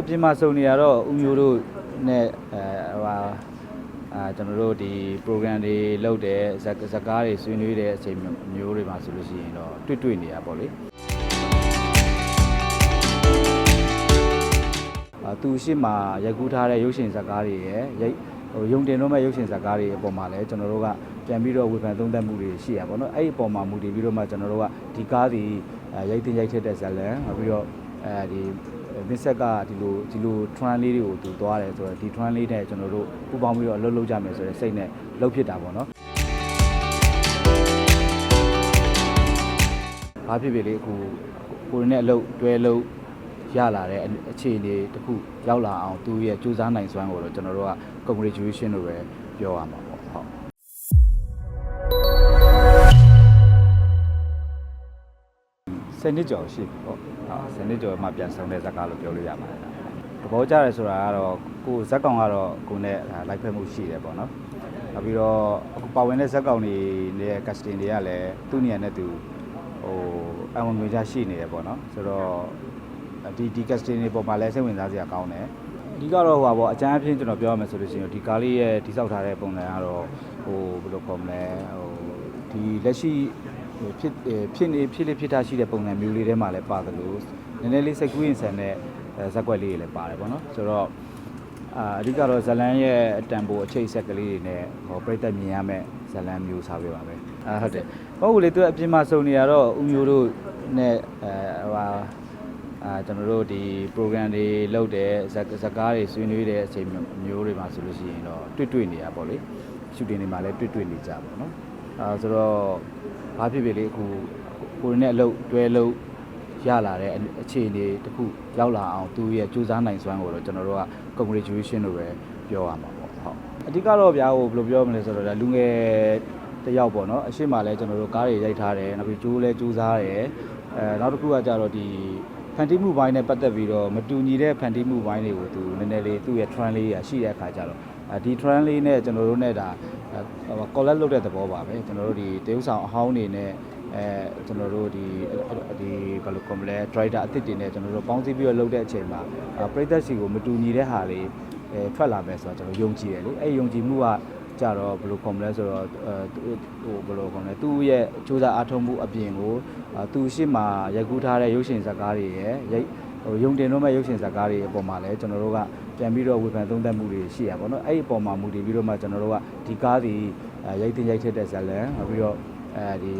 အပြင်မှာစုံနေရတော့ဦးမျိုးတို့နဲ့အဲဟိုဟာအာကျွန်တော်တို့ဒီ program တွေလုပ်တယ်ဇက်ဇက်ကားတွေဆွေးနွေးတဲ့အချိန်မျိုးတွေမှာဆိုလို့ရှိရင်တော့တွေ့တွေ့နေရပါလေအာသူရှိမှရိုက်ကူးထားတဲ့ရုပ်ရှင်ဇက်ကားတွေရယ်ရိုက်ဟိုယုံတင်တော့မဲ့ရုပ်ရှင်ဇက်ကားတွေအပေါ်မှာလည်းကျွန်တော်တို့ကပြန်ပြီးတော့ဝေဖန်သုံးသပ်မှုတွေရှိရပါတော့အဲ့ဒီအပေါ်မှာမူတည်ပြီးတော့မှကျွန်တော်တို့ကဒီကားဒီအဲရိုက်တင်ရိုက်ထက်တဲ့ဇက်လန်နောက်ပြီးတော့အဲဒီ မစ်ဆက်ကဒီလိုဒီလို trend လေးတွေကိုသူသွားတယ်ဆိုတော့ဒီ trend လေးနဲ့ကျွန်တော်တို့ပူပေါင်းပြီးတော့အလုပ်လုပ်ကြမယ်ဆိုတဲ့စိတ်နဲ့လုပ်ဖြစ်တာပေါ့နော်။ဘာဖြစ်ဖြစ်လေအခုကိုရင်းနဲ့အလုပ်တွဲလုပ်ရလာတဲ့အခြေအနေတစ်ခုရောက်လာအောင်သူရဲ့စူးစမ်းနိုင်စွမ်းကိုတော့ကျွန်တော်တို့က congratulation လို့ပဲပြောရမှာပေါ့ဟုတ်စနစ်ကျော်ရှိပြီပေါ့ ဟုတ်စနစ်ကျော်မှပြန်ဆောင်တဲ့ဇာတ်ကားလို့ပြောလို့ရပါတယ်သဘောကျတယ်ဆိုတာကတော့ကိုဇက်ကောင်ကတော့ကိုနဲ့လိုက်ဖက်မှုရှိတယ်ပေါ့နော်နောက်ပြီးတော့အခုပါဝင်တဲ့ဇက်ကောင်တွေနဲ့ casting တွေကလည်းသူ့နေရာနဲ့သူဟိုအဝင်ငွေချရှိနေတယ်ပေါ့နော်ဆိုတော့ဒီဒီ casting တွေပေါ်မှာလည်းစိတ်ဝင်စားစရာကောင်းတယ်အဓိကတော့ဟိုပါပေါ့အကြမ်းအဖြစ်ကျွန်တော်ပြောရမယ်ဆိုလို့ရှိရင်ဒီကားလေးရဲ့တိစောက်ထားတဲ့ပုံစံကတော့ဟိုဘယ်လိုခေါ်မလဲဟိုဒီလက်ရှိဟို ဖြစ်အဲဖြစ်နေဖြစ်လေဖြစ်တာရှိတဲ့ပုံစံမျိုးလေးထဲမှာလည်းပါတယ်လို့နည်းနည်းလေးစိတ်ကူးရင်ဆန်တဲ့အဲဇက်ကွက်လေးတွေလည်းပါတယ်ပေါ့နော်ဆိုတော့အာအဓိကတော့ဇလန်ရဲ့အတန်ဖိုအချိတ်ဆက်ကလေးတွေနဲ့ဟောပြိသက်မြင်ရမယ့်ဇလန်မျိုးစားပေးပါပဲအာဟုတ်တယ်ဟုတ်ဘူးလေသူအပြင်မှာစုံနေရတော့ဦးမျိုးတို့နဲ့အဲဟိုဟာအာကျွန်တော်တို့ဒီ program တွေလုပ်တယ်ဇက်ဇက်ကားတွေဆွေးနွေးတဲ့အချိန်မျိုးတွေမှာဆိုလို့ရှိရင်တော့တွေ့တွေ့နေရပါလေရှူတင်တွေမှာလည်းတွေ့တွေ့နေကြပါတော့ အာဆိုတော့ဘာဖြစ်ဖြစ်လေအခုကိုရင်းနဲ့အလုပ်တွဲလုပ်ရလာတဲ့အခြေအနေတစ်ခုရောက်လာအောင်သူရဲ့စူးစမ်းနိုင်စွမ်းကိုတော့ကျွန်တော်တို့က congratulation လို့ပဲပြောရမှာပေါ့ဟုတ်အဓိကတော့ဗျာဟိုဘယ်လိုပြောမလဲဆိုတော့ဒါလူငယ်တစ်ယောက်ပေါ့နော်အရှိမလဲကျွန်တော်တို့ကားတွေရိုက်ထားတယ်နောက်ပြီးကျိုးလဲကျိုးစားတယ်အဲနောက်တစ်ခုကကြတော့ဒီဖန်တီးမှုဘိုင်းနဲ့ပတ်သက်ပြီးတော့မတူညီတဲ့ဖန်တီးမှုဘိုင်းတွေကိုသူနည်းနည်းလေးသူ့ရဲ့ trend လေးရရှိတဲ့အခါကျတော့အဲ ဒီ trend လေးနဲ့ကျွန်တော်တို့နဲ့ဒါဟို collect လုပ်တဲ့သဘောပါပဲကျွန်တော်တို့ဒီတရုပ်ဆောင်အဟောင်းနေနဲ့အဲကျွန်တော်တို့ဒီဒီဘယ်လိုခေါ်မလဲ driver အသစ်တွေနဲ့ကျွန်တော်တို့ပေါင်းစည်းပြီးတော့လုပ်တဲ့အချိန်မှာပရိသတ်စီကိုမတူညီတဲ့ဟာလေးအဲထွက်လာမယ်ဆိုတော့ကျွန်တော်ယုံကြည်တယ်လေအဲယုံကြည်မှုကကြတော့ဘယ်လိုခေါ်မလဲဆိုတော့အဲဟိုဘယ်လိုခေါ်မလဲသူ့ရဲ့စူးစမ်းအားထုတ်မှုအပြင်ကိုသူရှိမှရိုက်ကူးထားတဲ့ရုပ်ရှင်ဇာတ်ကားတွေရယ်ရိုက် ဟိုယုံတင်တော့မဲ့ရုပ်ရှင်ဇာတ်ကားတွေအပေါ်မှာလည်းကျွန်တော်တို့ကပြန်ပြီးတော့ဝေဖန်သုံးသပ်မှုတွေရှိရပါတော့အဲ့ဒီအပေါ်မှာမူတည်ပြီးတော့မှကျွန်တော်တို့ကဒီကားဒီရိုက်တင်ရိုက်ထက်တဲ့ဇာတ်လန်နောက်ပြီးတော့အဲဒီ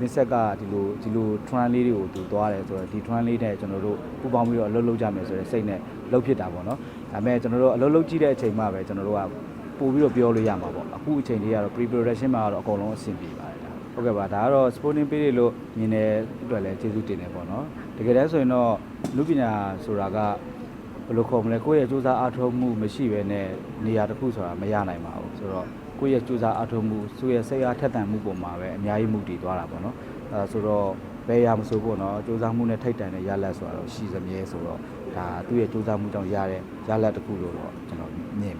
မစ်ဆက်ကဒီလိုဒီလို trend လေးတွေကိုသူသွားတယ်ဆိုတော့ဒီ trend လေးနဲ့ကျွန်တော်တို့ပူပေါင်းပြီးတော့အလုပ်လုပ်ကြမယ်ဆိုတဲ့စိတ်နဲ့လုပ်ဖြစ်တာပေါ့နော်ဒါပေမဲ့ကျွန်တော်တို့အလုပ်လုပ်ကြည့်တဲ့အချိန်မှပဲကျွန်တော်တို့ကပို့ပြီးတော့ပြောလို့ရမှာပေါ့အခုအချိန်လေးကတော့ pre production မှာတော့အကုန်လုံးအဆင်ပြေပါတယ်ဒါ ဟုတ်ကဲ့ပါဒါကတော့ sporting page တွေလို့မြင်တဲ့အတွက်လည်းကျေးဇူးတင်တယ်ပေါ့နော်တကယ်တမ်းဆိုရင်တော့လူပညာဆိုတာကဘယ်လိုခေါ်မလဲကိုယ့်ရဲ့စူးစမ်းအားထုတ်မှုမရှိဘဲနဲ့နေရာတစ်ခုဆိုတာမရနိုင်ပါဘူးဆိုတော့ကိုယ့်ရဲ့စူးစမ်းအားထုတ်မှုသူ့ရဲ့စိတ်အားထက်သန်မှုပုံမှာပဲအများကြီးမှုတည်သွားတာပေါ့နော်အဲဆိုတော့ဘယ်ရမဆိုပေါ့နော်စူးစမ်းမှုနဲ့ထိတ်တန်တဲ့ရလဒ်ဆိုတာတော့ရှိစမြဲဆိုတော့ဒါသူ့ရဲ့စူးစမ်းမှုကြောင့်ရတဲ့ရလဒ်တစ်ခုလို့တော့ကျွန်တော်မြင်ပါတယ်ဗျာ